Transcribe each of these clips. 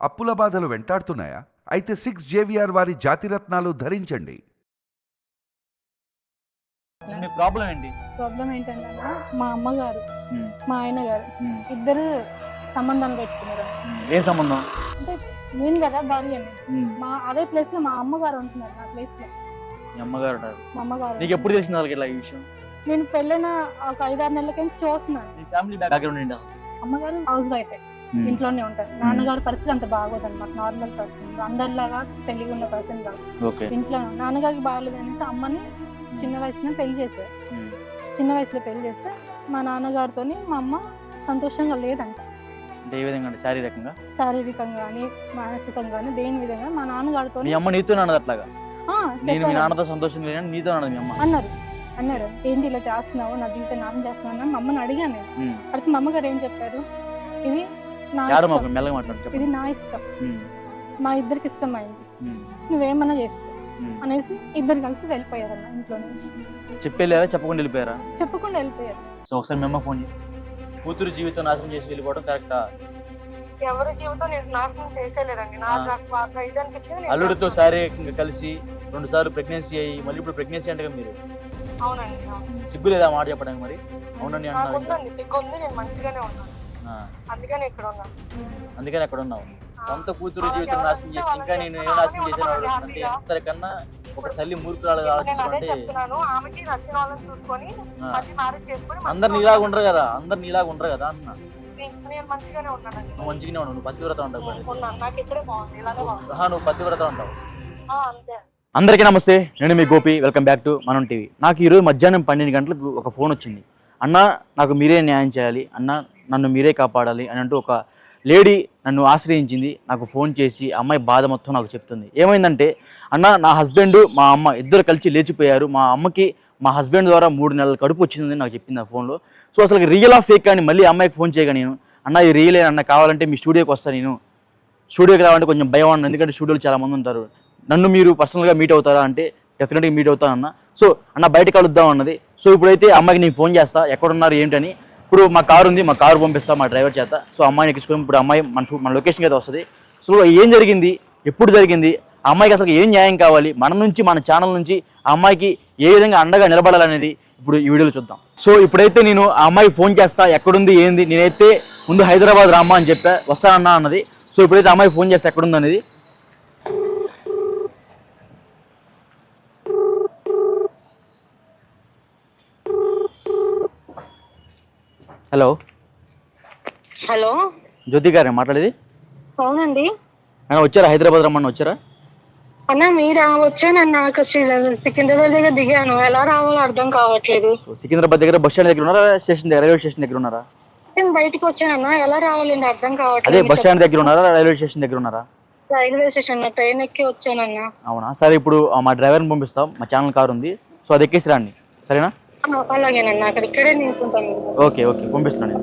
అప్పుల బాధలు వెంటాడుతున్నాయా? అయితే సిక్స్ జేవిఆర్ వారి జాతిరత్నాలు ధరించండి. మీ ప్రాబ్లం ఏంటి? ప్రాబ్లం ఏంటంటే మా అమ్మగారు మా ఆయన గారు ఇద్దరు సంబంధాలు పెట్టుకున్నారు. ఏం సంబంధం? అంటే నేను కదా భార్య అని. ఉమ్, మా అదే ప్లేస్లో మా అమ్మగారు ఉంటున్నారు నా ప్లేస్లో. మీ అమ్మగారు మా అమ్మగారు. నీకు ఎప్పుడు తెలిసింది వాళ్ళకి ఇట్లా ఈ విషయం? నేను పెళ్ళైన ఒక ఐదారు నెలల నుంచి చూస్తున్నాను. ఫ్యామిలీ బ్యాక్గ్రౌండ్ ఏంటి? అమ్మగారు హౌస్ వైఫ్ ఇంట్లోనే ఉంటారు. నాన్నగారు పరిస్థితి అంత బాగోదు అనమాట నార్మల్ పర్సన్ అందరిలాగా తెలివి ఉన్న పర్సన్ కాదు ఇంట్లో నాన్నగారికి బాగోలేదు అనేసి అమ్మని చిన్న వయసులో పెళ్ళి చేశారు. చిన్న వయసులో పెళ్ళి చేస్తే మా నాన్నగారితోని మా అమ్మ సంతోషంగా లేదంట. ఏ విధంగా శారీరకంగా శారీరకంగా? కానీ మానసికంగా కానీ దేని విధంగా? మా నాన్నగారితో మీ అమ్మ నీతో అన్నది అట్లాగా? నేను మీ నాన్నతో సంతోషం లేని నీతో అన్నది మీ అమ్మ? అన్నారు. అన్నారు. ఏంటి ఇలా చేస్తున్నావు? నా జీవితం నాశనం చేస్తున్నావు? అని మా అమ్మని అడిగాను నేను. అడిగితే మా అమ్మగారు ఏం చెప్పారు? ఇది నా ఇష్టం. మాకు మెల్లగా మాట్లాడు ఇది నా ఇష్టం. మా ఇద్దరికి ఇష్టం అయింది ఉమ్, నువ్వేమన్నా చేసుకో. అనేసి ఇద్దరు కలిసి వెళ్ళిపోయారన్న ఇంట్లో నుంచి. చెప్పేలేరా? చెప్పకుండా వెళ్ళిపోయారా? చెప్పకుండా వెళ్ళిపోయారు. సో ఒకసారి మీ అమ్మ ఫోన్ చేయి. కూతురు జీవితం నాశనం చేసి వెళ్ళిపోవడం కరెక్టా? ఎవరి జీవితం నేను నాశనం చేసేలేదండి ఆ. నాకు ఇది అనిపించింది అల్లుడితో శారీరకంగా కలిసి రెండు సార్లు ప్రెగ్నెన్సీ అయ్యి మళ్ళీ ఇప్పుడు ప్రెగ్నెన్సీ అంటే మీరు? అవునండి సిగ్గు లేదా మాట చెప్పడానికి మరి? అవునండి అంటున్నారు. నాకుందండి సిగ్గుంది నేను మంచిగానే ఉన్నాను. అందుకని ఇక్కడ ఉన్నాను అందుకని అక్కడ ఉన్నావు సొంత కూతురు జీవితం నాశనం చేసి ఇంకా నేను ఏం నాశనం చేశాను అంటే ఒక తల్లి మూర్ఖురాలు చెప్తున్నాను. ఆమెకి నచ్చిన వాళ్ళని చూసుకొని ఆ, మళ్ళీ మ్యారేజ్ చేసుకొని మంచి అందరు నీలాగా ఉండరు కదా. అందరు నీలాగా ఉండరు కదా అన్న. నేను- నేను మంచిగానే ఉన్నానండి. నువ్వు మంచిగానే ఉన్నావు. నువ్వు పతివ్రత ఆహా, నువ్వు పతివ్రత అంతే. అందరికీ నమస్తే. నేను మీ గోపి. వెల్కమ్ బ్యాక్ టు మనం టీవీ నాకు ఈరోజు మధ్యాహ్నం పన్నెండు గంటలకు ఒక ఫోన్ వచ్చింది. అన్న నాకు మీరే న్యాయం చేయాలి. అన్న నన్ను మీరే కాపాడాలి అని అంటూ ఒక లేడీ నన్ను ఆశ్రయించింది. నాకు ఫోన్ చేసి అమ్మాయి బాధ మొత్తం నాకు చెప్తుంది. ఏమైందంటే అన్న నా హస్బెండ్ మా అమ్మ ఇద్దరు కలిసి లేచిపోయారు. మా అమ్మకి మా హస్బెండ్ ద్వారా మూడు నెలల కడుపు వచ్చిందని నాకు చెప్పింది ఆ ఫోన్లో. సో అసలు రియల్ ఆఫ్ ఫేక్ కానీ మళ్ళీ అమ్మాయికి ఫోన్ చేయగా నేను అన్న ఈ రియలే. అన్న కావాలంటే మీ స్టూడియోకి వస్తాను నేను. స్టూడియోకి రావాలంటే కొంచెం భయం అన్న ఎందుకంటే స్టూడియోలో చాలా మంది ఉంటారు. నన్ను మీరు పర్సనల్గా మీట్ అవుతారా అంటే డెఫినెట్గా మీట్ అవుతాను అన్న సో అన్న బయట కలుద్దాం అన్నది. సో ఇప్పుడైతే అమ్మాయికి నేను ఫోన్ చేస్తా ఎక్కడున్నారు? ఏంటని? ఇప్పుడు మా కారు ఉంది మా కారు పంపిస్తా మా డ్రైవర్ చేత. సో అమ్మాయిని ఎక్కించుకొని ఇప్పుడు అమ్మాయి మన మన లొకేషన్కి అయితే వస్తుంది. సో ఏం జరిగింది? ఎప్పుడు జరిగింది? ఆ అమ్మాయికి అసలు ఏం న్యాయం కావాలి? మన నుంచి మన ఛానల్ నుంచి ఆ అమ్మాయికి ఏ విధంగా అండగా నిలబడాలనేది ఇప్పుడు ఈ వీడియోలో చూద్దాం. సో ఇప్పుడైతే నేను ఆ అమ్మాయికి ఫోన్ చేస్తా ఎక్కడుంది ఏంది? నేనైతే ముందు హైదరాబాద్ రామ్మా అని చెప్పా వస్తానన్నా అన్నది. సో ఇప్పుడైతే అమ్మాయి ఫోన్ చేస్తే ఎక్కడుంది అనేది హలో. హలో. జ్యోతి గారే మాట్లాడేది? అవునండి. వచ్చారా? హైదరాబాద్ రమ్మని వచ్చారా? అన్న మీరు? వచ్చానన్న. నాకు సికింద్రాబాద్ దగ్గర దిగాను. ఎలా రావాలో అర్థం కావట్లేదు. సికింద్రాబాద్ దగ్గర బస్ స్టాండ్ దగ్గర ఉన్నారా? స్టేషన్ దగ్గర రైల్వే స్టేషన్ దగ్గర ఉన్నారా? నేను బయటికి వచ్చానన్న. ఎలా రావాలండి అర్థం అదే కావట్లేదు బస్ స్టాండ్ దగ్గర ఉన్నారా? రైల్వే స్టేషన్ దగ్గర ఉన్నారా? రైల్వే స్టేషన్ ట్రైన్ ఎక్కి వచ్చానన్న. అవునా? సరే ఇప్పుడు మా డ్రైవర్ని పంపిస్తాం. మా ఛానల్ కార్ ఉంది సో అది ఎక్కేసి రండి. సరేనా? ఆ, అలాగేనన్న అక్కడ ఇక్కడే నింపుకుంటాను. Okay okay. పంపిస్తున్నాను.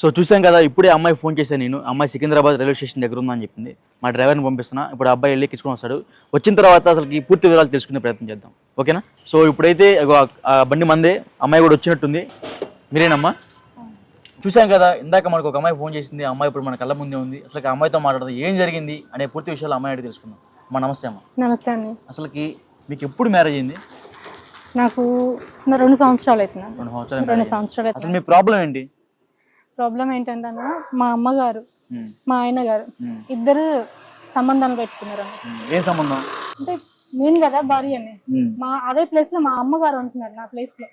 సో చూసాం కదా ఇప్పుడే అమ్మాయి ఫోన్ చేశాను నేను. అమ్మాయి సికింద్రాబాద్ రైల్వే స్టేషన్ దగ్గర ఉందని చెప్పింది. మా డ్రైవర్ని పంపిస్తున్నా. ఇప్పుడు ఆ అబ్బాయి వెళ్ళి ఎక్కించుకొని వస్తాడు. వచ్చిన తర్వాత అసలు ఈ పూర్తి వివరాలు తెలుసుకునే ప్రయత్నం చేద్దాం. ఓకేనా? సో ఇప్పుడైతే బండి మందే. అమ్మాయి కూడా వచ్చినట్టుంది. మీరేనమ్మా? చూసాం కదా ఇందాక మనకు ఒక అమ్మాయి ఫోన్ చేసింది. అమ్మాయి ఇప్పుడు మన కళ్ళ ముందే ఉంది. అసలు అమ్మాయితో మాట్లాడదు ఏం జరిగింది అనే పూర్తి విషయాలు అమ్మాయి అడిగి తెలుసుకుందాం. అమ్మా నమస్తే అమ్మ. నమస్తే అండి. అసలుకి మీకు ఎప్పుడు మ్యారేజ్ అయింది? నాకు నా రెండు సంవత్సరాలు అవుతుంది రెండు సంవత్సరాలు రెండు. సంవత్సరాలు అసలు మీ ప్రాబ్లం ఏంటి? ప్రాబ్లం ఏంటంటే అన్న, మా అమ్మగారు మా ఆయన గారు ఇద్దరు సంబంధాలు పెట్టుకున్నారు. ఏం సంబంధం? అంటే నేను కదా భార్య మా అదే ప్లేస్లో మా అమ్మగారు ఉంటున్నారు నా ప్లేస్లో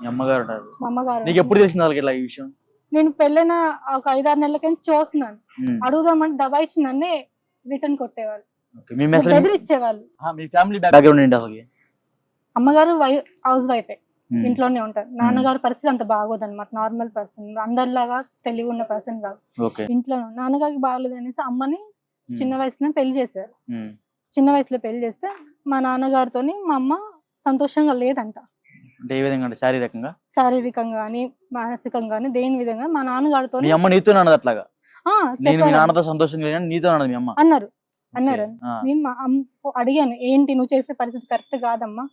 మీ అమ్మగారు మా అమ్మగారు. నీకు ఎప్పుడు తెలిసింది వాళ్ళకి ఇలా ఈ విషయం? నేను పెళ్ళైన ఒక ఐదారు నెలల నుంచి చూస్తున్నాను. అడుగుదామంటే దబాయించి నన్నే రిటర్న్ కొట్టేవాళ్ళు. మీ అసలు బెదిరిచ్చేవాళ్ళు. ఆ, మీ ఫ్యామిలీ బ్యాక్గ్రౌండ్ ఏంటి అసలు? అమ్మగారు హౌస్ వైఫే ఉమ్, ఇంట్లోనే ఉంటారు. నాన్నగారు పరిస్థితి అంత బాగోదు అనమాట నార్మల్ పర్సన్ అందరిలాగా తెలివి ఉన్న పర్సన్ కాదు ఇంట్లో నాన్నగారికి బాగోలేదు అనేసి అమ్మని ఉమ్, చిన్న వయసులో పెళ్ళి చేశారు. చిన్న వయసులో పెళ్ళి చేస్తే మా నాన్నగారితోని మా అమ్మ సంతోషంగా లేదంట. అంటే ఏ విధంగా అంటే శారీరకంగా? శారీరకంగా కానీ మానసికంగా కానీ దేని విధంగా? మా నాన్నగారితో మీ అమ్మ నీతో అన్నది అట్లాగా? నేను మీ నాన్నతో సంతోషంగా లేని నీతో అన్నది మీ అమ్మ? అన్నారు. అన్నారు. నేను మా అమ్మ అడిగాను ఏంటి నువ్వు చేసే పరిస్థితి కరెక్ట్ కాదమ్మా?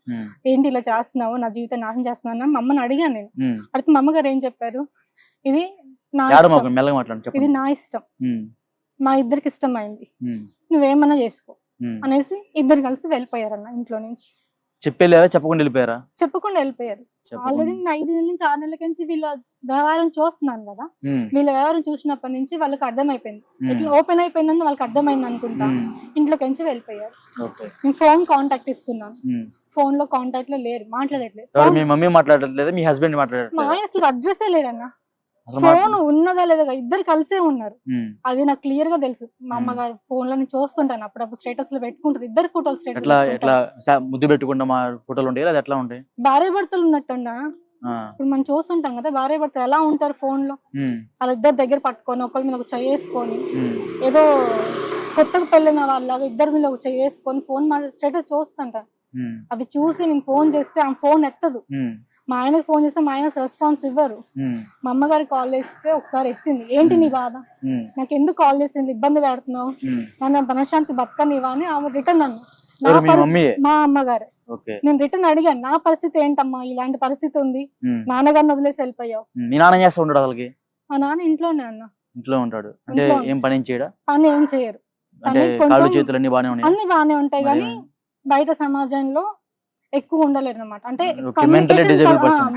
ఏంటి ఇలా చేస్తున్నావు? నా జీవితం నాశనం చేస్తున్నావు? అని మా అమ్మని అడిగాను నేను. అడిగితే మా అమ్మగారు ఏం చెప్పారు? ఇది నా ఇష్టం. ఇది నా ఇష్టం. మా ఇద్దరికి ఇష్టమైంది. ఉమ్, నువ్వేమన్నా చేసుకో. అనేసి ఇద్దరు కలిసి వెళ్ళిపోయారన్న ఇంట్లో నుంచి. చెప్పేలేరా చెప్పకుండా వెళ్ళిపోయారా? చెప్పకుండా వెళ్ళిపోయారు. ఆల్రెడీ ఐదు నెలల నుంచి ఆరు నెలల నుంచి వీళ్ళ వ్యవహారం చూస్తున్నాను కదా. వీళ్ళ వ్యవహారం చూసినప్పటి నుంచి వాళ్ళకి అర్థమైపోయింది. ఇట్లా ఓపెన్ అయిపోయిందని వాళ్ళకి అర్థమైంది అనుకుంటా. ఇంట్లోకి నుంచి వెళ్ళిపోయారు. నేను ఫోన్ కాంటాక్ట్ ఇస్తున్నాను. ఫోన్లో కాంటాక్ట్లో లేరు మాట్లాడట్లేదు. మీ మమ్మీ మాట్లాడట్లేదు మీ హస్బెండ్ మా మాట్లాడట్లేదు? ఆయన అసలు అడ్రస్సే లేడన్న ఫోన్ ఉన్నదా లేదా ఇద్దరు కలిసే ఉన్నారు. అది నాకు క్లియర్గా తెలుసు. మా మ్మ్. అమ్మగారు ఫోన్లో చూస్తుంటాను అప్పుడప్పుడు స్టేటస్లో పెట్టుకుంటుంది. ఇద్దరు ఫోటోలు స్టేటస్ ముద్దు పెట్టుకుంటా మా ఫోటోలు ఉంటాయి ఎట్లా ఉంటాయి? భార్య భర్తలు ఉన్నట్టుండ ఆ, ఇప్పుడు మనం చూస్తుంటాం కదా భార్య భర్తలు ఎలా ఉంటారు ఫోన్లో వాళ్ళ ఇద్దరు దగ్గర పట్టుకొని ఒకరి మీద ఒక ఉమ్, ఏదో కొత్తగా పెళ్ళిన వాళ్ళలాగా ఇద్దరి మీద ఒక చెయ్యి వేసుకొని ఫోన్ స్టేటస్ చూస్తుంట అవి చూసి నేను ఫోన్ చేస్తే ఆ ఫోన్ ఎత్తదు. మా ఆయనకి ఫోన్ చేస్తే మా ఆయన రెస్పాన్స్ ఇవ్వరు. మా అమ్మగారికి కాల్ చేస్తే ఒకసారి ఎత్తింది. ఏంటి నీ బాధ? నాకు ఎందుకు కాల్ చేసింది ఇబ్బంది పెడుతున్నావు. నన్ను మనశ్శాంతి బతకనివా అని ఆమె రిటర్న్ అన్న మీ అమ్మగారు. నేను రిటర్న్ అడిగాను నా పరిస్థితి ఏంటమ్మా? ఇలాంటి పరిస్థితి ఉంది. నాన్నగారిని వదిలేసి వెళ్ళిపోయావు. మీ నాన్న ఏం చేస్తా ఉంటాడు అసలుకి? మా నాన్న ఇంట్లోనే అన్న. ఇంట్లో ఉంటాడు. అంటే. ఏం పని చేయడా? పని ఏం చేయరు. అంటే తనకి కొంచెం- కాళ్ళు చేతులు అన్ని బాగానే ఉన్నాయి? అన్ని బాగానే ఉంటాయి కానీ బయట సమాజంలో ఎక్కువ ఉండలేరు అనమాట అంటే.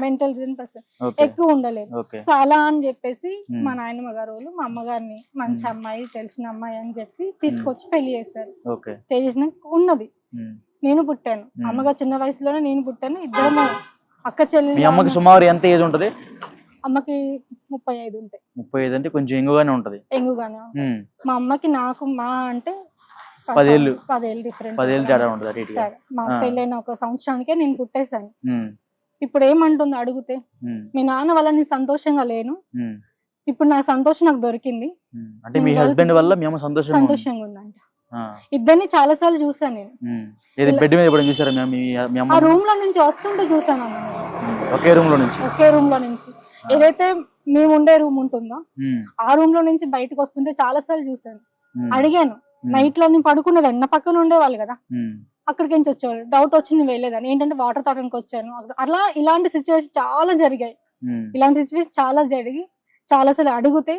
మెంటల్ పర్సన్ ఎక్కువ ఉండలేరు. సో అలా అని చెప్పేసి. మా నాయనమ్మ గారు వాళ్ళు మా అమ్మగారిని మంచి. అమ్మాయి తెలిసిన అమ్మాయి అని చెప్పి తీసుకొచ్చి పెళ్ళి చేశారు. తెలిసిన ఉన్నది. నేను పుట్టాను. అమ్మగారు చిన్న వయసులోనే నేను పుట్టాను. ఇద్దరు అక్క చెల్లి మీ అమ్మకి సుమారు ఎంత ఏజ్ ఉంటది? అమ్మకి ముప్పై ఐదు ఉంటాయి. ముప్పై ఐదు అంటే కొంచెం ఎంగుగానే ఉంటది. ఎంగుగానే. మా అమ్మకి నాకు మా అంటే పది పదేళ్ళు. పదేళ్ళు డిఫరెంట్ పదేళ్ళు తేడా ఉంటది మా. పెళ్ళైన ఒక సంవత్సరానికే నేను పుట్టేశాను. ఇప్పుడు ఏమంటుంది అడిగితే మీ నాన్న వల్ల నేను సంతోషంగా లేను. ఇప్పుడు నాకు సంతోషం నాకు దొరికింది. అంటే మీ హస్బెండ్ వల్ల మీ అమ్మ సంతోషంగా. సంతోషంగా ఉందంట. ఇద్దరిని చాలా సార్లు చూసాను నేను. ఏది బెడ్ మీద చూసారా? ఆ రూమ్లో నుంచి వస్తుంటే చూసాను ఒకే రూమ్లో నుంచి? ఒకే రూమ్లో నుంచి. ఏదైతే మేము ఉండే రూమ్ ఉంటుందో ఆ రూమ్లో నుంచి బయటకు వస్తుంటే చాలా సార్లు చూసాను అడిగాను నైట్లో నేను పడుకునేదాన్ని నా పక్కన ఉండేవాళ్ళు కదా? అక్కడికి నుంచి వచ్చేవాళ్ళు. డౌట్ వచ్చి నేను వెళ్ళేదాన్ని ఏంటంటే వాటర్ తాగడానికి వచ్చాను. అలా ఇలాంటి సిచ్యువేషన్ చాలా జరిగాయి. ఇలాంటి సిచ్యువేషన్ చాలా జరిగి చాలా సార్లు అడిగితే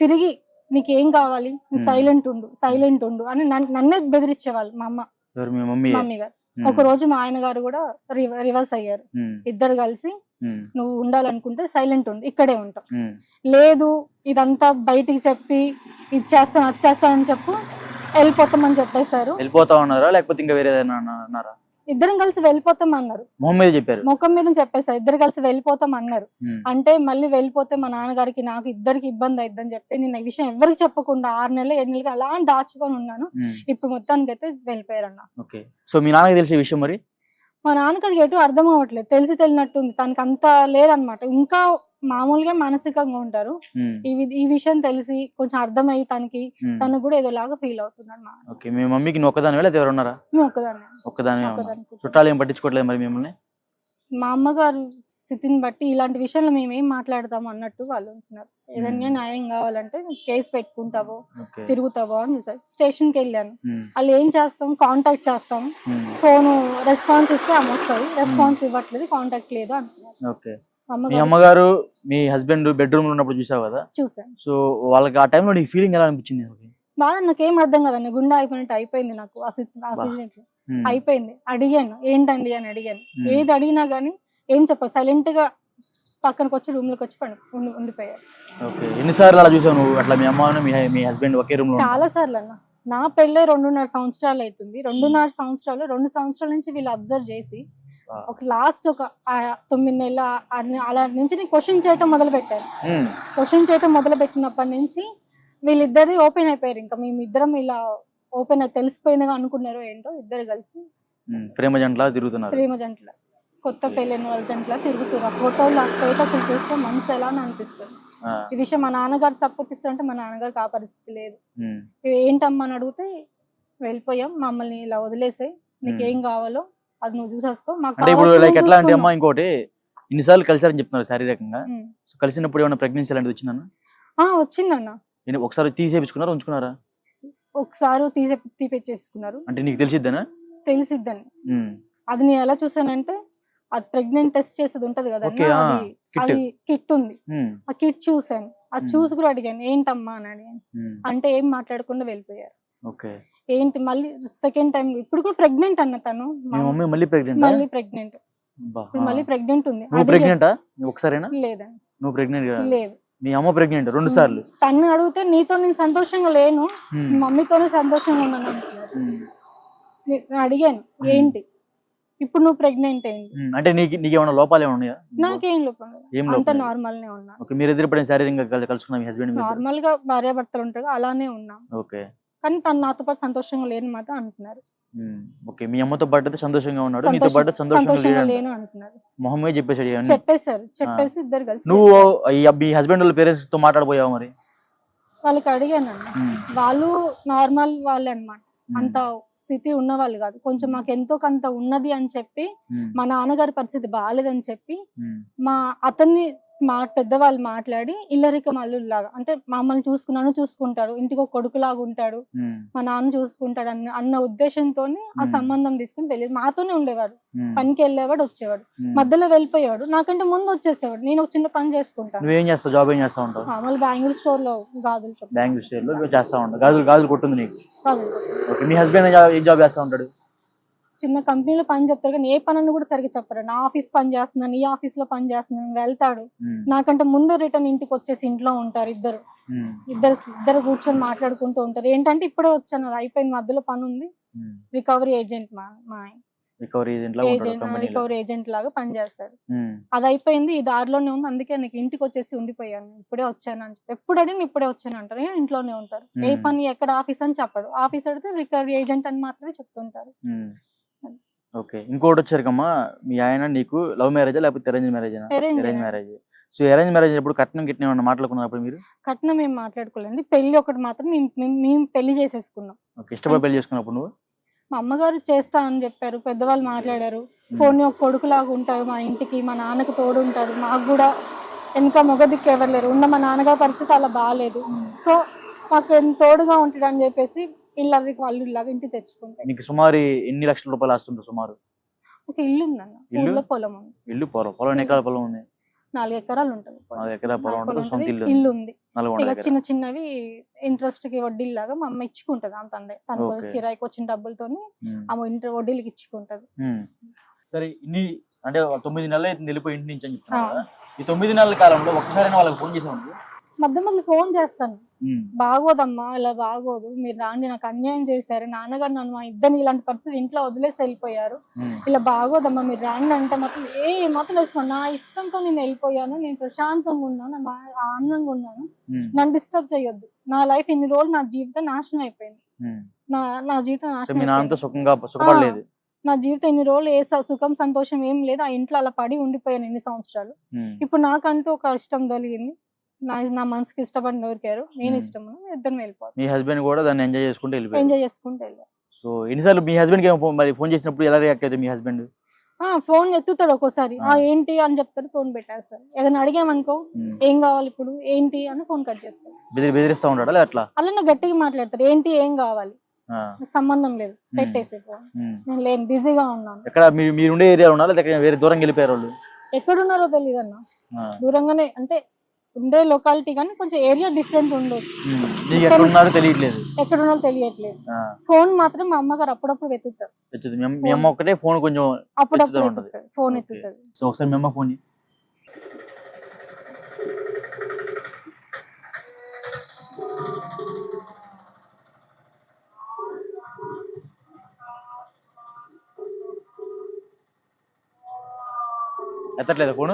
తిరిగి నీకేం కావాలి? నువ్వు. సైలెంట్ ఉండు సైలెంట్ ఉండు అని నన్ను- బెదిరించేవాళ్ళు మా అమ్మ. మమ్మీ? గారు. ఒక రోజు మా ఆయన గారు కూడా రివ- రివర్స్ అయ్యారు. ఇద్దరు కలిసి నువ్వు ఉండాలనుకుంటే సైలెంట్ ఉండు ఇక్కడే ఉంటాం. లేదు ఇదంతా బయటికి చెప్పి ఇది చేస్తాను అది చేస్తానని చెప్పు వెళ్ళిపోతామని చెప్పేశారు. వెళ్ళిపోతా ఉన్నారా? లేకపోతే ఇంకా వేరే ఏదైనా అన్నా- అన్నారా? ఇద్దరం కలిసి వెళ్ళిపోతాం అన్నారు. మొహం మీద చెప్పారు. ముఖం మీద చెప్పేశారు. ఇద్దరు కలిసి వెళ్ళిపోతాం అన్నారు. అంటే మళ్ళీ వెళ్ళిపోతే మా నాన్నగారికి నాకు ఇద్దరికి ఇబ్బంది అయిద్దని చెప్పి నేను ఈ విషయం ఎవరికి చెప్పకుండా ఆరు నెలలు ఏడు నెలలు అలా దాచుకొని ఉన్నాను. ఇప్పుడు మొత్తానికి అయితే వెళ్ళిపోయారు అన్న ఓకే. సో మీ నాన్నకి తెలిసే విషయం మరి? మా నాన్నగారికి ఎటు అర్థం అవ్వట్లేదు. తెలిసి తెలియనట్టుంది. తనకి అంత లేదనమాట ఇంకా మామూలుగా మానసికంగా ఉంటారు. ఈ విషయం తెలిసి కొంచెం అర్థమయ్యి తనకి తనకు కూడా ఏదోలాగా ఫీల్ అవుతున్నాడు మా ఓకే. మీ మమ్మీకి నువ్వు ఒక్కదాని లేదా ఎవరు ఉన్నారా మేము ఒక్కదాన్ని. ఒక్కదాని చుట్టాలు ఏం పట్టించుకోవట్లేదు మరి మిమ్మల్ని? మా అమ్మగారు స్థితిని బట్టి ఇలాంటి విషయంలో మేము ఏం మాట్లాడతాము అన్నట్టు వాళ్ళు ఉంటున్నారు ఏదైనా న్యాయం కావాలంటే కేసు పెట్టుకుంటావో తిరుగుతావో అని చూసారు స్టేషన్కి వెళ్ళాను వాళ్ళు ఏం చేస్తాం? కాంటాక్ట్ చేస్తాం. ఫోన్ రెస్పాన్స్ ఇస్తే ఆమె వస్తుంది. రెస్పాన్స్ ఇవ్వట్లేదు కాంటాక్ట్ లేదు అంటున్నారు. మా అమ్మగారు మీ హస్బెండ్ బెడ్రూమ్లో ఉన్నప్పుడు చూసావు కదా? చూసాను సో వాళ్ళకి ఆ టైంలో నీ ఫీలింగ్ ఎలా అనిపించింది? బాగా నాకేం అర్థం కదండి. గుండె అయిపోయినట్టు అయిపోయింది నాకు ఆ సిచ్- అయిపోయింది. అడిగాను. ఏంటండి అని అడిగాను. ఏది అడిగినా గానీ ఏం చెప్పాలి? సైలెంట్గా పక్కనకి వచ్చి రూమ్లోకి వచ్చి పండు ఉండి- ఉండిపోయారు. ఓకే. ఎన్నిసార్లు అలా చూసావు నువ్వు? అట్లా మీ అమ్మ మీ మీ హస్బెండ్ ఒకే రూమ్లో చాలా సార్లు అన్న నా పెళ్ళే రెండున్నర సంవత్సరాలు అవుతుంది రెండున్నర సంవత్సరాలు రెండు సంవత్సరాల నుంచి వీళ్ళు అబ్జర్వ్ చేసి. ఒక లాస్ట్ ఒక తొమ్మిది నెలల అలా నుంచి నేను క్వశ్చన్ చేయటం మొదలు పెట్టాను క్వశ్చన్ చేయటం మొదలు పెట్టినప్పటి నుంచి వీళ్ళిద్దరి ఓపెన్ అయిపోయారు. ఇంకా మేము ఇద్దరం ఇలా ఓపెన్ తెలిసిపోయిందిగా అనుకున్నారో ఏంటో ఇద్దరు కలిసి ప్రేమ జంటలా తిరుగుతున్నారు. ప్రేమ జంటల కొత్త పెళ్ళైన వాళ్ళ జంటల తిరుగుతున్నారు. ఫోటోలు ఆ స్టేటస్ చూస్తే మనసు ఎలా అని అనిపిస్తుంది ఈ విషయం మా నాన్నగారు సపోర్ట్ ఇస్తుంటే మా నాన్నగారికి ఆ పరిస్థితి లేదు. ఏంటమ్మా అని అడిగితే వెళ్ళిపోయాం మమ్మల్ని ఇలా వదిలేసాయి నీకు ఏం కావాలో అది నువ్వు చూసేసుకో. మాకు ఇప్పుడు లైక్ ఎట్లా అంటే. అమ్మ ఇంకోటి ఇన్నిసార్లు కలిసారని చెప్తున్నారు శారీరకంగా. కలిసినప్పుడు ఏమైనా ప్రెగ్నెన్సీ అలాంటిది వచ్చిందన్న? ఆ, వచ్చిందన్న. నేను ఒకసారి తీసేపించుకున్నారా ఉంచుకున్నారా? ఒకసారి తీసే తీపిచ్చేసుకున్నారు. అంటే నీకు తెలిసిద్దానా? తెలిసిద్దని. అది నేను ఎలా చూసానంటే అది ప్రెగ్నెంట్ టెస్ట్ చేసేది ఉంటది కదా అది. అది కిట్ ఉంది. ఆ కిట్ చూసాను అది. చూసి కూడా అడిగాను ఏంటమ్మా? అని అడిగాను. అంటే ఏం మాట్లాడకుండా వెళ్ళిపోయారు. ఏంటి మళ్ళీ సెకండ్ టైం ఇప్పుడు కూడా ప్రెగ్నెంట్ అన్న తను మళ్ళీ ప్రెగ్నెంట్? మళ్ళీ ప్రెగ్నెంట్. మళ్ళీ ప్రెగ్నెంట్ ఉంది. ప్రెగ్నెంటా? ఒకసారేనా? లేదండి. నువ్వు ప్రెగ్నెంట్ లేదు. మీ అమ్మ ప్రెగ్నెంట్ రెండు సార్లు. తను అడిగితే నీతో నేను సంతోషంగా లేను మమ్మీతోనే సంతోషంగా ఉన్నాను నేను అడిగాను ఏంటి? ఇప్పుడు నువ్వు ప్రెగ్నెంట్ ఉమ్, అంటే నీకు నీకు ఏమైనా లోపాలు ఏమైనా ఉన్నాయా? నాకేం లోపం. ఏం అంత. నార్మల్ నే ఉన్నా. ఓకే మీరు ఎదురుపడిన శారీరకంగా కల్- కలుసుకున్న మీ హస్బెండ్ నార్మల్గా భార్యాభర్తలు ఉంటారు అలానే ఉన్నాం. ఓకే. కానీ తను నాతో పాటు సంతోషంగా లేని మాట అంటున్నారు. ఓకే మీ అమ్మతో పాటు అయితే సంతోషంగా ఉన్నాడు. నీతో పాటు సంతోషం- సంతోషంగా లేను అంటున్నారు మొహమ్మే చెప్పేసాడు. చెప్పేశారు చెప్పేసి ఇద్దరు కలిసి నువ్వు మీ హస్బెండ్ వాళ్ళ పేరెంట్స్తో మాట్లాడబోయావు మరి? వాళ్ళకి అడిగాను వాళ్ళు నార్మల్ వాళ్ళే అన్నమాట. ఉమ్, అంత స్థితి ఉన్న వాళ్ళు కాదు. కొంచెం మాకు ఎంతో కొంత ఉన్నది అని చెప్పి మా నాన్నగారి పరిస్థితి బాగాలేదని చెప్పి మా అతన్ని మా పెద్దవాళ్ళు మాట్లాడి ఇల్లరికం అల్లుల్లాగా అంటే మమ్మల్ని చూసుకున్నాను చూసుకుంటాడు ఇంటికి ఒక కొడుకులాగా ఉంటాడు మా నాన్న చూసుకుంటాడు అన్న అన్న ఉద్దేశంతో ఆ. సంబంధం తీసుకుని వెళ్ళి మాతోనే ఉండేవాడు పనికి వెళ్ళేవాడు వచ్చేవాడు. మధ్యలో వెళ్ళిపోయేవాడు నాకంటే ముందు వచ్చేసేవాడు నేను ఒక చిన్న పని చేసుకుంటాను చేస్తావు? జాబ్ ఏం చేస్తా ఉంటావు? మామూలు బ్యాంగిల్ స్టోర్లో గాజులు బ్యాంక్ స్టేట్లో చేస్తా ఉంటావు. గాజులు గాజులు కొట్టుంది నీకు? మీ హస్బెండ్ ఏం జాబ్ చేస్తా ఉంటాడు? చిన్న కంపెనీలో పని చెప్తారు కానీ ఏ పని అని కూడా సరిగ్గా చెప్పరు నా ఆఫీస్ పని చేస్తున్నాను ఈ ఆఫీస్లో పని చేస్తున్నాను వెళ్తాడు. నాకంటే ముందే రిటర్న్ ఇంటికి వచ్చేసి ఇంట్లో ఉంటారు ఇద్దరు. ఇద్దరు ఇద్దరు కూర్చొని మాట్లాడుకుంటూ ఉంటారు. ఏంటంటే ఇప్పుడే వచ్చాను అయిపోయింది మధ్యలో పని ఉంది. రికవరీ ఏజెంట్ మా మా రికవరీ ఏజెంట్ లాగా రికవరీ ఏజెంట్ లాగా పనిచేస్తాడు అది అయిపోయింది ఈ దారిలోనే ఉంది. అందుకే నీకు ఇంటికి వచ్చేసి ఉండిపోయాను. ఇప్పుడే వచ్చాను అని చెప్పి ఎప్పుడు అడిగిన ఇప్పుడే వచ్చాను అంటారు. ఇంట్లోనే ఉంటారు. ఏ. పని ఎక్కడ ఆఫీస్ అని చెప్పడు. ఆఫీస్ అడిగితే రికవరీ ఏజెంట్ అని మాత్రమే చెప్తుంటారు. ఓకే. ఇంకోటి వచ్చారుకమ్మా మీ ఆయన నీకు లవ్ మ్యారేజా లేకపోతే అరేంజ్ మ్యారేజా Arrange arrange marriage. So arrange marriage ఎప్పుడు కట్నం గిట్నం ఏమన్నా మాట్లాడుకున్నప్పుడు మీరు? కట్నం ఏం మాట్లాడుకోలేండి పెళ్ళి ఒకటి మాత్రం మేము- మేము- మేము పెళ్ళి చేసేసుకున్నాం. ఓకే ఇష్టపడి పెళ్ళి చేసుకున్నప్పుడు నువ్వు? మా అమ్మగారు చేస్తా అని చెప్పారు. పెద్దవాళ్ళు మాట్లాడారు. పోనీ ఒక కొడుకులాగా ఉంటారు మా ఇంటికి మా నాన్నకు తోడు ఉంటారు. మాకు కూడా వెనక మొగ దిక్కు ఎవరు లేరు. ఉన్న మా నాన్నగారి పరిస్థితి అలా బాగాలేదు సో మాకు ఎంత తోడుగా ఉంటాడు అని చెప్పేసి ఇళ్ళకి వాళ్ళు ఇలాగా ఇంటికి తెచ్చుకుంటాయి. నీకు సుమారు ఎన్ని లక్షల రూపాయలు వస్తుంటారు సుమారు? ఒక ఇల్లు ఉందన్న. ఇల్లు? ఊళ్ళో పొలం ఉంది. ఇల్లు పొలం పొలం ఎన్ని ఎకరాల పొలం ఉంది. నాలుగు ఎకరాలు ఉంటుంది పొలం. నాలుగు ఎకరాల పొలం నాలుగు ఉంటుంది సొంత ఇల్లు ఇల్లు ఉంది. ఉంది నల్గొండ ఇక దగ్గర చిన్న చిన్నవి ఇంట్రెస్ట్కి వడ్డీలాగా మా అమ్మ ఇచ్చుకుంటది అంత అందే తను Okay. కిరాయికి వచ్చిన డబ్బులతోని ఉమ్. ఆమె ఇంటర్ వడ్డీలకి ఇచ్చుకుంటది. ఉమ్. సరే ఇన్ని అంటే ఒక తొమ్మిది నెలలు అయితే వెళ్ళిపోయి ఇంటి నుంచి అని చెప్తున్నా ఆ. కదా. ఈ తొమ్మిది నెలల కాలంలో ఒక్కసారైనా వాళ్ళకి ఫోన్ చేసాము మధ్య మధ్య ఫోన్ చేస్తాను. బాగోదమ్మా ఇలా బాగోదు. మీరు రాండి నాకు అన్యాయం చేశారు. నాన్నగారు నన్ను మా ఇద్దరిని ఇలాంటి పరిస్థితి ఇంట్లో వదిలేసి వెళ్ళిపోయారు. ఇలా బాగోదమ్మా మీరు రాండి అంటే మాత్రం ఏ మాత్రం వేసుకోండి. నా ఇష్టంతో నేను వెళ్ళిపోయాను నేను ప్రశాంతంగా ఉన్నాను ఆనందంగా ఉన్నాను. నన్ను డిస్టర్బ్ చేయొద్దు. నా లైఫ్ ఇన్ని రోజులు నా జీవితం నాశనం అయిపోయింది. నా నా జీవితం నాశనం నా జీవితం ఇన్ని రోజులు ఏ సుఖం సంతోషం ఏం లేదు. ఆ ఇంట్లో అలా పడి ఉండిపోయాను ఇన్ని సంవత్సరాలు. ఇప్పుడు నాకంటూ ఒక ఇష్టం కలిగింది నా నా మనసుకి ఇష్టపడిన దొరికారు నేను. ఇష్టం ఇద్దరు వెళ్ళిపోతాను మీ హస్బెండ్ కూడా దాన్ని ఎంజాయ్ చేసుకుంటూ ఎంజాయ్ చేసుకుంటూ వెళ్ళాను సో ఎన్నిసార్లు మీ హస్బెండ్కి ఫోన్ మరి ఫోన్ చేసినప్పుడు ఎలా రియాక్ట్ అవుతుంది మీ హస్బెండ్? ఫోన్ ఎత్తుతాడు ఒక్కోసారి. ఆ. ఏంటి అని చెప్తారు ఫోన్ పెట్టేస్తారు ఏదైనా అడిగామనుకో ఏం కావాలి ఇప్పుడు? ఏంటి అని ఫోన్ కట్ చేస్తారు బెదిరి బెదిరిస్తా ఉంటాడా అట్లా? అలానే గట్టిగా మాట్లాడతారు ఏంటి ఏం కావాలి? సంబంధం లేదు. పెట్టేసి. నేను లేను బిజీగా ఉన్నాను. ఎక్కడ మీరు ఉండే ఏరియా ఉన్నా ఎక్కడ వేరే దూరం వెళ్ళిపోయారు వాళ్ళు? ఎక్కడున్నారో తెలియదు అన్న దూరంగానే అంటే ఉండే లొకాలిటీ కానీ కొంచెం ఏరియా డిఫరెంట్ ఉండదు. నీకు ఎక్కడ ఉన్నారో తెలియట్లేదు ఎక్కడున్నారో తెలియట్లేదు ఫోన్ మాత్రం మా అమ్మగారు అప్పుడప్పుడు వెతుకుతారు తెచ్చుతుంది. మీ అమ్మ- మీ అమ్మ ఒక్కటే ఫోన్ కొంచెం అప్పుడప్పుడు ఎత్తుతూ ఉంటది. ఎత్తుతారు ఫోన్. ఎత్తుతుంది సో ఒకసారి మీ అమ్మ ఫోన్ చేయి. ఎత్తట్లేదా ఫోన్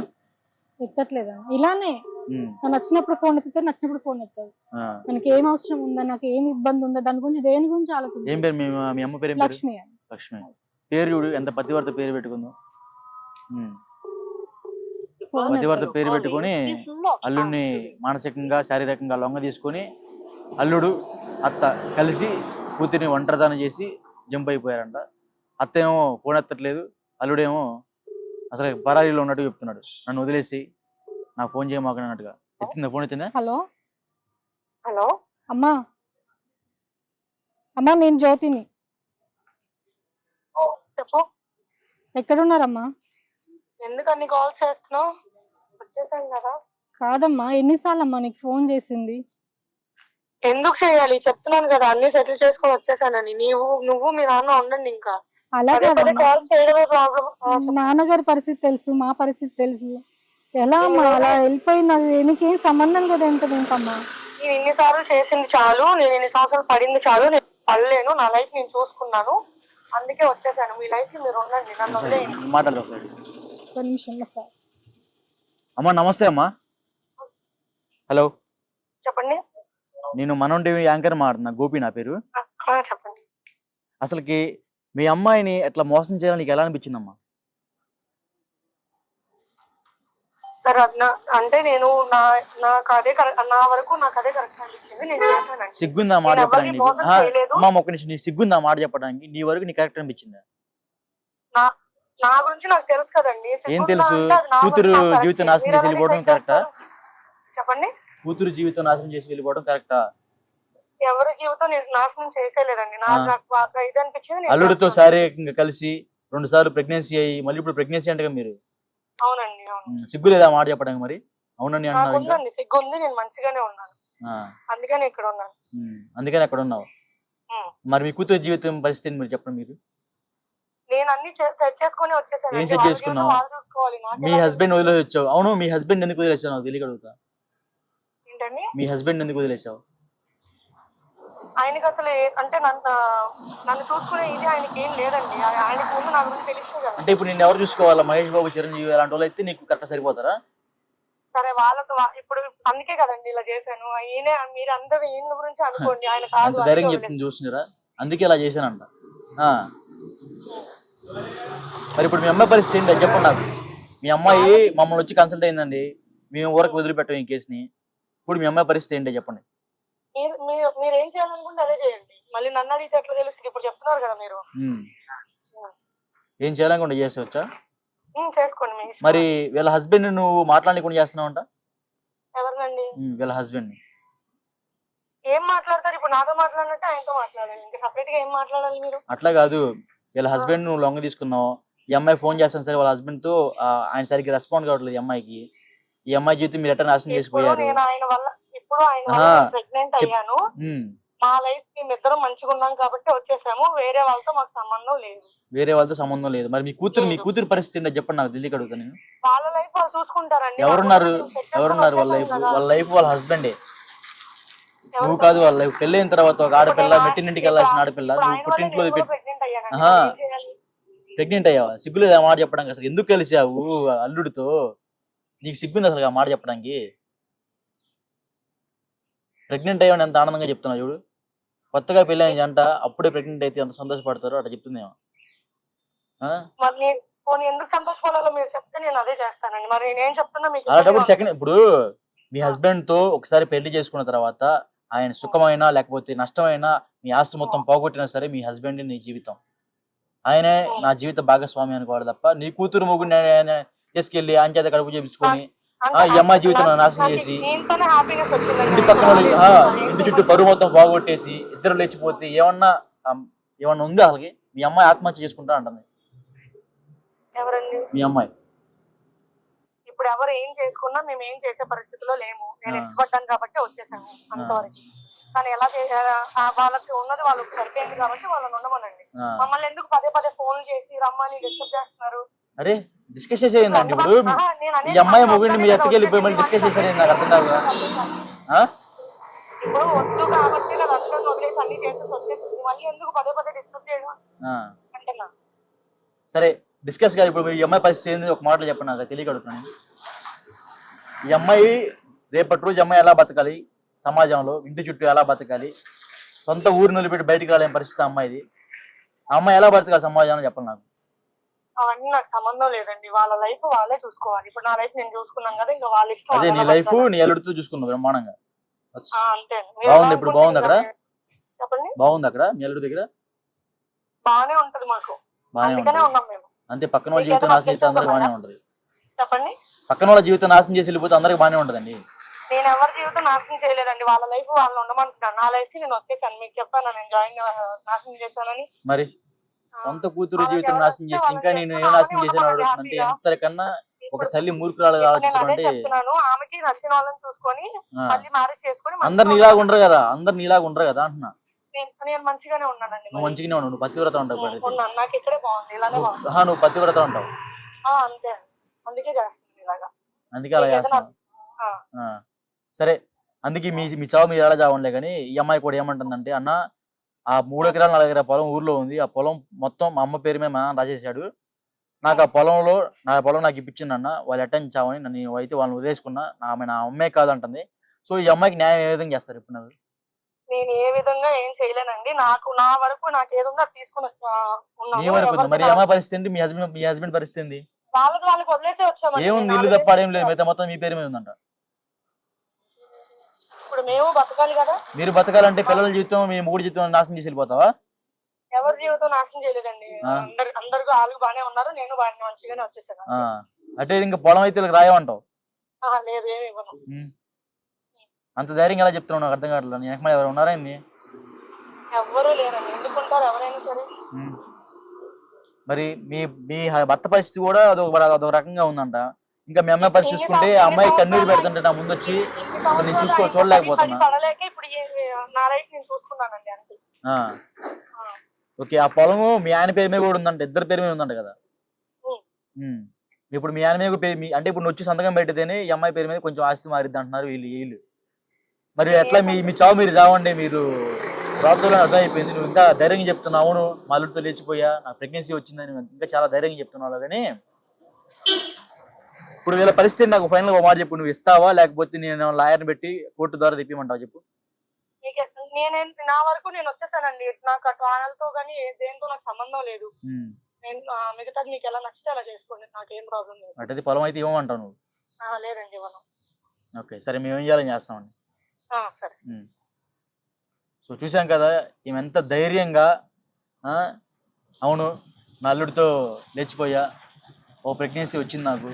ఎత్తట్లేదు? ఇలానే. నాకు నచ్చినప్పుడు ఫోన్ ఎత్తుతారు నచ్చినప్పుడు ఫోన్ ఎత్తారు మనకి ఏం అవసరం ఉందా? నాకు ఏం ఇబ్బంది ఉందా? దాని గురించి దేని గురించి ఏం ఆలోచించారు పేరు? మీ మీ అమ్మ పేరు ఏం లక్ష్మి. లక్ష్మి. పేరు చూడు ఎంత పతివర్త పేరు పెట్టుకుందో. పతివర్త. పేరు పెట్టుకొని అల్లుడిని మానసికంగా శారీరకంగా లొంగ తీసుకొని అల్లుడు అత్త కలిసి కూతురిని ఒంటరిదానం చేసి జంప్ అయిపోయారంట. అత్త ఏమో ఫోన్ ఎత్తట్లేదు అల్లుడేమో అసలు పరారీలో ఉన్నట్టు చెప్తున్నాడు. నన్ను వదిలేసి నాకు ఫోన్ చేయమాక అన్నట్టుగా. ఎత్తిందా? ఫోన్ ఎత్తిందా? హలో. హలో. అమ్మా. అమ్మా నేను జ్యోతిని. చెప్పు. ఎక్కడున్నారమ్మా? ఎందుకు అన్ని కాల్స్ చేస్తున్నావు? వచ్చేసాను కదా. కాదమ్మా ఎన్నిసార్లు అమ్మా నీకు ఫోన్ చేసింది? ఎందుకు చేయాలి? చెప్తున్నాను కదా అన్ని సెటిల్ చేసుకొని వచ్చేసానని. నీవు నువ్వు మీ నాన్న ఉండండి ఇంకా. అలా కాదమ్మా నాన్నగారి పరిస్థితి తెలుసు మా పరిస్థితి తెలుసు. ఎలా అమ్మా అలా వెళ్ళిపోయి నాకు నీకేం సంబంధం కదా ఏంటది ఏంటమ్మా నేను ఇన్నిసార్లు చేసింది చాలు నేను ఇన్ని సంవత్సరాలు పడింది చాలు నేను పడలేను నా లైఫ్ నేను చూసుకున్నాను. అందుకే వచ్చేసాను. మీ లైఫ్ మీరు ఉండండి నన్ను వదిలేయండి. ఒక నిమిషంలో సార్. అమ్మా నమస్తే అమ్మా. హలో చెప్పండి. నేను మనం టీవీ యాంకర్ మాట్లాడుతున్నా. గోపి నా పేరు. చెప్పండి. అసలుకి మీ అమ్మాయిని ఎట్లా మోసం చేయాలని నీకు ఎలా అనిపించిందమ్మా సార్ అంటే నేను నా నాకు అదే కరెక్ట్ నా వరకు నాకు అదే కరెక్ట్ అనిపించింది నేను చేశానండి సిగ్గుందా మాట చెప్పడానికి ఎవరిని నీకు? మోసం ఆ, చేయలేదు. అమ్మా ఒక నిమిషం నీ సిగ్గుందా మాట చెప్పడానికి నీ వరకు నీ కరెక్ట్ అనిపించిందా నా నా గురించి నాకు తెలుసు కదండి ఏం తెలుసు? కూతురు జీవితం. నాశనం చేసి వెళ్ళిపోవడం కరెక్టా? చెప్పండి కూతురు జీవితం నాశనం చేసి వెళ్ళిపోవడం కరెక్టా ఎవరి జీవితం నేను నాశనం చేయలేదండి నా ఆ. నాకు బాగా ఇది అనిపించింది నేను అల్లుడితో. శారీరకంగా కలిసి రెండు సార్లు ప్రెగ్నెన్సీ అయ్యి మళ్ళీ ఇప్పుడు ప్రెగ్నెన్సీ అంటే మీరు? అవునండి అవును. ఉమ్, సిగ్గు లేదా మాట చెప్పడానికి మరి? అవునని నాకు అంటున్నావు ఇంకా? ఉందండి సిగ్గు ఉంది నేను మంచిగానే ఉన్నాను. ఆ, అందుకని ఇక్కడ ఉన్నాను. ఉమ్, అందుకని అక్కడ ఉన్నావు. ఉమ్. మరి మీ కూతురు జీవితం పరిస్థితిని మీరు చెప్పండి మీరు. నేను అన్ని సెట్ చేసుకొని వచ్చేసాను ఏం set చేసుకున్నావు? వాళ్ళు చూసుకోవాలి నాకు మీ ఎలా హస్బెండ్? వదిలేసి వచ్చావు. అవును మీ హస్బెండ్ ఎందుకు వదిలేసావు? నాకు ఏంటండి? మీ హస్బెండ్ ఎందుకు వదిలేసావు? ఆయనకి అసలు అంటే నన్ను నన్ను చూసుకునే ఇది ఆయనకి ఏం లేదండి. ఆయనకు ముందు నా గురించి తెలిస్తే కదా. అంటే ఇప్పుడు నేను ఎవరు చూసుకోవాలా? మహేష్ బాబు చిరంజీవి అలాంటి వాళ్ళు అయితే నీకు కరెక్ట్ సరిపోతారా? సరే వాళ్ళతో వా- ఇప్పుడు అందుకే కదండి ఇలా చేశాను. ఈయన మీరు అందరూ ఈయన గురించి అనుకోండి. ఆయన కాదు అంత ధైర్యం. చెప్తుంది చూసినారా? అందుకే ఇలా చేశానంట. ఆ. మరి ఇప్పుడు మీ అమ్మాయి పరిస్థితి ఏంటి? అది చెప్పండి నాకు. మీ అమ్మాయి మమ్మల్ని వచ్చి కన్సల్ట్ అయిందండి. మేము ఊరకు వదిలిపెట్టాం ఈ కేసుని ఇప్పుడు మీ అమ్మాయి పరిస్థితి ఏంటి? చెప్పండి. మీరు మీరు మీరు ఏం చేయాలనుకుంటే అదే చేయండి. మళ్ళీ నన్ను అడిగితే ఎట్లా తెలుస్తుంది ఇప్పుడు చెప్తున్నారు కదా మీరు. ఏం చేయాలనుకుంటే చేసేవచ్చా? చేసుకోండి మీ ఇష్టం. మరి వీళ్ళ హస్బెండ్ నువ్వు మాట్లాడకుండా చేస్తున్నావంట ఎవరినండి? ఉమ్, వీళ్ళ హస్బెండ్ ఏం మాట్లాడతారు? ఇప్పుడు నాతో మాట్లాడినట్టు ఆయనతో మాట్లాడాలి. ఇంకా సపరేట్గా ఏం మాట్లాడాలి మీరు? అట్లా కాదు. వీళ్ళ హస్బెండ్ నువ్వు లొంగ తీసుకున్నావు. ఈ అమ్మాయి ఫోన్ చేస్తాను సరే వాళ్ళ హస్బెండ్తో ఆ, ఆయన సరిగ్గా రెస్పాండ్ కావట్లేదు ఈ అమ్మాయికి. ఈ అమ్మాయి జీవితం మీరు ఎట్లా నాశనం చేసిపోయారు? నేను ఆయన వల్ల ఆయన. ప్రెగ్నెంట్ అయ్యాను. మా లైఫ్ మేమిద్దరం మంచిగా ఉన్నాం కాబట్టి వచ్చేసాము. వేరే వాళ్ళతో మాకు సంబంధం లేదు. వేరే వాళ్ళతో సంబంధం లేదు. మరి మీ కూతురు మీ కూతురు పరిస్థితి ఏంటో చెప్పండి నాకు తెలియక అడుగుతా నేను. వాళ్ళ లైఫ్ వాళ్ళు చూసుకుంటారండి. ఎవరున్నారు? ఎవరున్నారు వాళ్ళ లైఫ్. వాళ్ళ లైఫ్ వాళ్ళ హస్బెండే నువ్వు కాదు వాళ్ళ లైఫ్ పెళ్ళైన తర్వాత ఒక ఆడపిల్ల మెట్టినింటికి వెళ్ళాల్సిన ఆడపిల్ల. నువ్వు పుట్టింట్లో? ప్రెగ్నెంట్ అయ్యావా? సిగ్గులేదు ఆ మాట చెప్పడానికి అసలు? ఎందుకు కలిసావు? అల్లుడితో? నీకు సిగ్గుంది అసలు ఆ మాట చెప్పడానికి? ప్రెగ్నెంట్ అయ్యావని ఎంత ఆనందంగా చెప్తున్నావు చూడు. కొత్తగా పెళ్ళైన జంట అప్పుడే ప్రెగ్నెంట్ అయితే ఎంత సంతోషపడతారో అట్లా చెప్తుందేమో. నేను పోనీ ఎందుకు సంతోషపడాలో మీరు చెప్తే నేను అదే చేస్తానండి. మరి నేనేం చెప్తున్నా మీకు అలాంటప్పుడు సెకండ్ ఇప్పుడు మీ హస్బెండ్తో ఒకసారి పెళ్ళి చేసుకున్న తర్వాత ఆయన సుఖమైనా లేకపోతే నష్టమైనా మీ ఆస్తి మొత్తం పోగొట్టినా సరే మీ హస్బెండ్ నీ జీవితం. ఆయనే నా జీవిత భాగస్వామి అనుకోవాలి తప్ప నీ కూతురు మొగుడిని తీసుకెళ్ళి ఆయన చేత కడుపు చేపించుకొని ఈ అమ్మాయి జీవితం నాశనం చేసి ఇంటి పక్కన ఇంటి చుట్టూ పరువు మొత్తం పోగొట్టేసి ఇద్దరు లేచిపోతే ఏమన్నా ఏమన్నా ఉందా అసలుకి మీ అమ్మాయి ఆత్మహత్య చేసుకుంటా అంటుంది. మీ అమ్మాయి. ఇప్పుడు ఎవరు ఏం చేసుకున్నా మేము ఏం చేసే పరిస్థితిలో లేము. నేను. ఇష్టపడ్డాను కాబట్టి వచ్చేసాను అంతవరకు. కానీ ఎలా చే- ఆ, వాళ్ళకి ఉన్నది వాళ్ళకి సరిపోయింది కాబట్టి వాళ్ళని ఉండమనండి. మమ్మల్ని ఎందుకు పదే పదే ఫోన్ చేసి రమ్మని డిస్టర్బ్ చేస్తున్నారు? అరే డిస్కస్ చేసేయండి ఇప్పుడు? ఈ అమ్మాయి మొగుడిని మీ వద్దనే ఎత్తుకెళ్ళి పోయి మళ్ళీ డిస్కస్ చేశారు నాకు అర్థం కాదు. ఆ? ఇప్పుడు వద్దు కాబట్టి కదా అందరిని వదిలేసి అన్ని చేసేసి వచ్చేసింది మళ్ళీ ఎందుకు పదే పదే డిస్టర్బ్ చేయడం? ఆ. అంటున్నా సరే డిస్కస్ కాదు. ఇప్పుడు ఈ అమ్మాయి పరిస్థితి ఏంది? ఒక మాటలో చెప్పండి నాకు. తెలియక అడుగుతున్నాను. ఈ అమ్మాయి రేపటి రోజు అమ్మాయి ఎలా బతకాలి? సమాజంలో ఇంటి చుట్టూ ఎలా బతకాలి? సొంత ఊరు నిలబెట్టి బయటికి రాలేని పరిస్థితి అమ్మాయిది. ఆ అమ్మాయి ఎలా బతకాలి సమాజంలో? చెప్పండి నాకు. అవన్నీ నాకు సంబంధం లేదండి. వాళ్ళ లైఫ్ వాళ్ళే చూసుకోవాలి. ఇప్పుడు నా లైఫ్ నేను చూసుకున్నాను కదా ఇంకా వాళ్ళ ఇష్టం అదే నీ లైఫ్. నీ అల్లుడితో చూసుకున్నావు బ్రహ్మాండంగా. అంతే. బాగుంది ఇప్పుడు బాగుంది అక్కడ? చెప్పండి? బాగుంది అక్కడ? మీ అల్లుడి దగ్గర? బాగానే ఉంటది మాకు. అందుకనే ఉంటుంది. అంతే పక్కన వాళ్ళ జీవితం నాశనం చేస్తే అందరికి బాగానే ఉంటుంది. చెప్పండి? పక్కన వాళ్ళ జీవితం నాశనం చేసి వెళ్ళిపోతే అందరికి బాగానే ఉంటుందండి. నేను ఎవరి జీవితం నాశనం చేయలేదండి. వాళ్ళ లైఫ్ వాళ్ళు ఉండమంటున్నాను నా లైఫ్ నేను వచ్చేసాను. మీకు చెప్పాను నేను జాయిన్ నాశనం చేశానని. మరి? సొంత కూతురు జీవితం నాశనం చేసి ఇంకా నేను ఏం నాశనం చేశాను అడుగుతుంటే. ఎంతకన్నా ఒక తల్లి ఆమెకి నచ్చిన వాళ్ళని చూసుకొని ఆ, మళ్ళీ మ్యారేజ్ చేసుకొని మంచిగా అందరు నీలాగా ఉండరు కదా. అందరు నీలాగా ఉండరు కదా అంటున్నా. నేను- నేను మంచిగానే ఉన్నానండి నువ్వు. మంచిగానే ఉన్నావు. నువ్వు పతివ్రత ఉంటావు నాకు ఇక్కడే బాగుంది. ఇలానే నువ్వు బాగుంది. ఆహా, నువ్వు పతివ్రత ఉంటావు. అంతే అందుకే చేస్తుంది ఇలాగా. అందుకే అలా. సరే. అందుకే మీ మీ చావు మీరు ఎలా చావంలే కానీ ఈ అమ్మాయి కూడా ఏమంటుందంటే అన్న ఆ మూడు ఎకరాలు నాలుగు ఎకరాల పొలం ఊర్లో ఉంది. ఆ పొలం మొత్తం మా అమ్మ పేరు మీద మా నాన్న రాసేసాడు నాకు ఆ పొలంలో నా పొలం నాకు ఇప్పించింది అన్న వాళ్ళు అటెండ్ చావని నన్ను అయితే వాళ్ళని వదిలేసుకున్నా. నా ఆమె నా అమ్మాయి కాదంటుంది. సో ఈ అమ్మాయికి న్యాయం ఏ విధంగా చేస్తారు ఇప్పుడు నాకు నేను ఏ విధంగా ఏం చేయలేనండి. నాకు నా వరకు నాకు ఏది తీసుకుని. ఎవరికి మరి అమ్మాయి పరిస్థితి మీ హస్బెండ్ మీ హస్బెండ్ పరిస్థితి వాళ్ళకి వాళ్ళకి వదిలేసి వచ్చామండి. ఏముంది? ఇల్లు తప్ప ఏం లేదు. మిగతా మొత్తం మీ పేరు మీద ఉందంట. ఇప్పుడు మేము బతకాలి కదా? మీరు బతకాలంటే పిల్లల జీవితం మీ మూడు జీవితం నాశనం చేసి వెళ్ళిపోతావా? ఎవరి జీవితం నాశనం చేయలేదండి. అందరు అందరు వాళ్ళు ఉన్నారు నేను బాగానే మంచిగానే వచ్చేసాను. అంటే ఇంకా పొలం అయితే రాయమంటావు? లేదు ఏమి ఇవ్వను. అంత ధైర్యంగా ఎలా చెప్తున్నావు? నాకు అర్థం కావట్లేదు. నీ వెనకమాల ఎవరు ఉన్నారా ఏంది ఎవ్వరూ లేరండి. ఎందుకుంటారు? ఎవరైనా సరే. మరి మీ మీ భర్త పరిస్థితి కూడా అదొక అదొక రకంగా ఉందంట. ఇంకా మీ అమ్మాయి పరిస్థితి చూసుకుంటే ఆ అమ్మాయి కన్నీరు పెడుతుంటే నా ముందు వచ్చి నేను చూసుకో చూడలేకపోతున్నా పడి పడలేక ఇప్పుడు ఏ- నా లైఫ్ నేను చూసుకున్నానండి అంతే ఆ. ఆ. ఓకే ఆ పొలము మీ ఆయన పేరు మీద కూడా ఉందంట ఇద్దరు పేరు మీద ఉందంట కదా. ఇప్పుడు మీ ఆయన మీద పేరు అంటే ఇప్పుడు వచ్చి సంతకం పెట్టితేనే ఈ అమ్మాయి పేరు మీద కొంచెం ఆస్తి మారిద్ది అంటున్నారు వీళ్ళు వీళ్ళు మరి ఎట్లా మీ మీ చావు మీరు చావండి మీరు రాత్రులు అర్థమైపోయింది నువ్వు ఇంకా ధైర్యంగా చెప్తున్నావు అవును మా అల్లుడితో లేచిపోయా నా ప్రెగ్నెన్సీ వచ్చిందని ఇంకా చాలా ధైర్యంగా చెప్తున్నావు కానీ ఇప్పుడు వీళ్ళ పరిస్థితి నాకు ఫైనల్ ఒక మాట చెప్పు. నువ్వు ఇస్తావా? లేకపోతే నేను లాయర్ని పెట్టి కోర్టు ద్వారా తెప్పిమంటావు చెప్పు. నేనేంటి నా వరకు నేను వచ్చేసానండి. నాకు అటు ఆనలతో కానీ దేంతో నాకు సంబంధం లేదు. ఉమ్. నేను ఆ, మిగతాది మీకు ఎలా నచ్చితే అలా చేసుకోండి. నాకేం ప్రాబ్లం లేదు. అటైతే పొలం అయితే ఇవ్వమంటావు నువ్వు. ఆ, లేదండి ఇవ్వను. ఓకే సరే మేము ఏం చేయాలని చేస్తామండి. ఆ, సరే. ఉమ్. సో చూసాం కదా ఈమె ఎంత ధైర్యంగా ఆ, అవును నా అల్లుడితో లేచిపోయా. ఓ ప్రెగ్నెన్సీ వచ్చింది నాకు.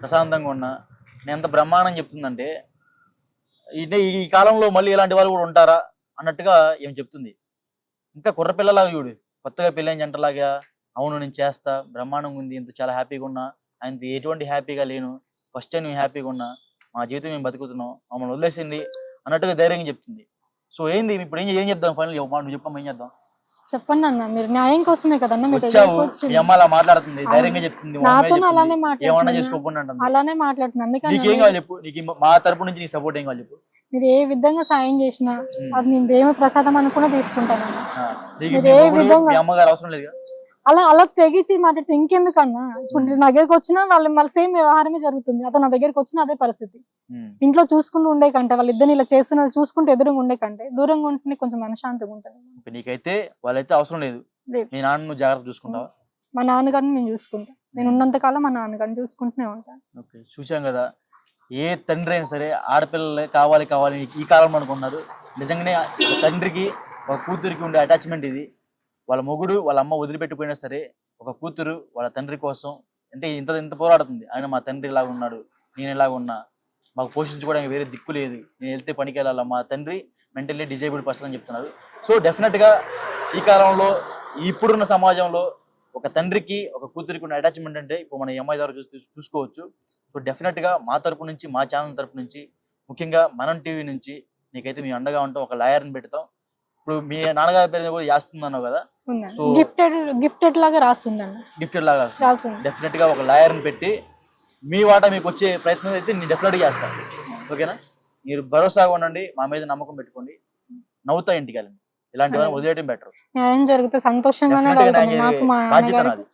ప్రశాంతంగా ఉన్నా. నేను ఎంత బ్రహ్మాండం చెప్తుందంటే ఇది ఈ కాలంలో మళ్ళీ ఇలాంటి వాళ్ళు కూడా ఉంటారా అన్నట్టుగా ఏమి చెప్తుంది. ఇంకా కుర్రపిల్లలాగా చూడు. కొత్తగా పెళ్ళైన జంటలాగా అవును నేను చేస్తా బ్రహ్మాండంగా ఉంది ఇంత చాలా హ్యాపీగా ఉన్నా ఆయన ఎటువంటి హ్యాపీగా లేను ఫస్ట్ టైం మేము హ్యాపీగా ఉన్నా మా జీవితం మేము బతుకుతున్నాం మమ్మల్ని వదిలేసింది అన్నట్టుగా ధైర్యంగా చెప్తుంది. సో ఏంది ఇప్పుడు ఏం ఏం చెప్దాం ఫైనల్ నువ్వు చెప్పమ్మా ఏం చేద్దాం? చెప్పండి అన్న మీరు న్యాయం కోసమే కదన్న మీ వచ్చావు. దగ్గరకు మీ వచ్చింది. అమ్మ అలా మాట్లాడుతుంది ధైర్యంగా చెప్తుంది మా అమ్మాయి నాతో చెప్తుంది. అలానే ఏమన్నా మాట్లాడుతున్నా చేసుకోకుండా అంటుంది. అలానే మాట్లాడుతున్నా అందుకని నీకేం కావాలి చెప్పు నీకు మా తరపు నుంచి నీకు సపోర్ట్ ఏం కావాలి చెప్పు. మీరు ఏ విధంగా సాయం చేసినా అది నేను దేవి ప్రసాదం అనుకున్నా తీసుకుంటానన్న. ఆ, నీకు మీరు మీ ఏ విధంగా- మీ అమ్మగారు అవసరం లేదు అలా అలా తెగించి మాట్లాడితే ఇంకెందుకన్నా? ఇప్పుడు నా దగ్గరకు వచ్చినా వాళ్ళు మళ్ళీ సేమ్ వ్యవహారమే జరుగుతుంది. అతను నా దగ్గరకు వచ్చిన అదే పరిస్థితి. ఇంట్లో చూసుకుంటూ ఉండే కంటే వాళ్ళ ఇద్దరిని ఇలా చేస్తున్నారు చూసుకుంటూ ఎదురుగా ఉండే కంటే దూరంగా ఉంటేనే కొంచెం మనశ్శాంతిగా ఉంటుంది. నీకైతే వాళ్ళైతే అవసరం లేదు. మీ నాన్న నువ్వు జాగ్రత్త చూసుకుంటావా? మా నాన్నగారిని నేను చూసుకుంటా. నేను ఉన్నంత కాలం మా నాన్నగారిని చూసుకుంటూనే ఉంటాను ఓకే చూసాం కదా. ఏ తండ్రి అయినా సరే ఆడపిల్లలే కావాలి కావాలి ఈ కాలంలో అనుకున్నారు. నిజంగానే తండ్రికి ఒక కూతురికి ఉండే అటాచ్మెంట్ ఇది. వాళ్ళ మొగుడు వాళ్ళ అమ్మ వదిలిపెట్టిపోయినా సరే ఒక కూతురు వాళ్ళ తండ్రి కోసం అంటే ఇంత ఇంత పోరాడుతుంది. ఆయన మా తండ్రి ఇలాగ ఉన్నాడు నేను ఇలాగ ఉన్నా మాకు పోషించుకోవడానికి వేరే దిక్కు లేదు నేను వెళ్తే పనికి వెళ్ళాలా? మా తండ్రి మెంటల్లీ డిజేబుల్డ్ పర్సన్ అని చెప్తున్నారు. సో డెఫినెట్గా ఈ కాలంలో ఇప్పుడున్న సమాజంలో ఒక తండ్రికి ఒక కూతురికి ఉన్న అటాచ్మెంట్ అంటే ఇప్పుడు మన ఎంఐ అమ్మాయి ద్వారా చూసి చూసుకోవచ్చు. సో డెఫినెట్గా మా తరపు నుంచి మా ఛానల్ తరపు నుంచి ముఖ్యంగా మనం టీవీ నుంచి నీకైతే మీ అండగా ఉంటాం ఒక లాయర్ని పెడతాం. ఇప్పుడు మీ నాన్నగారి పేరు కూడా చేస్తుంది అన్నావు కదా? గిఫ్టెడ్ గిఫ్టెడ్ లాగా రాస్తుందండి గిఫ్టెడ్ లాగా రాస్తుంది. డెఫినెట్గా ఒక లాయర్ని పెట్టి మీ వాటా మీకు వచ్చే ప్రయత్నం అయితే నేను డెఫినెట్గా చేస్తాను ఓకేనా మీరు భరోసాగా ఉండండి మా మీద నమ్మకం పెట్టుకోండి. నవ్వుతా ఇంటికి వెళ్ళండి. ఇలాంటివన్నీ వదిలేయడం బెటర్ న్యాయం జరిగితే సంతోషంగానే డెఫినెట్గా వెళ్తాను నాకు మా బాధ్యత నాది.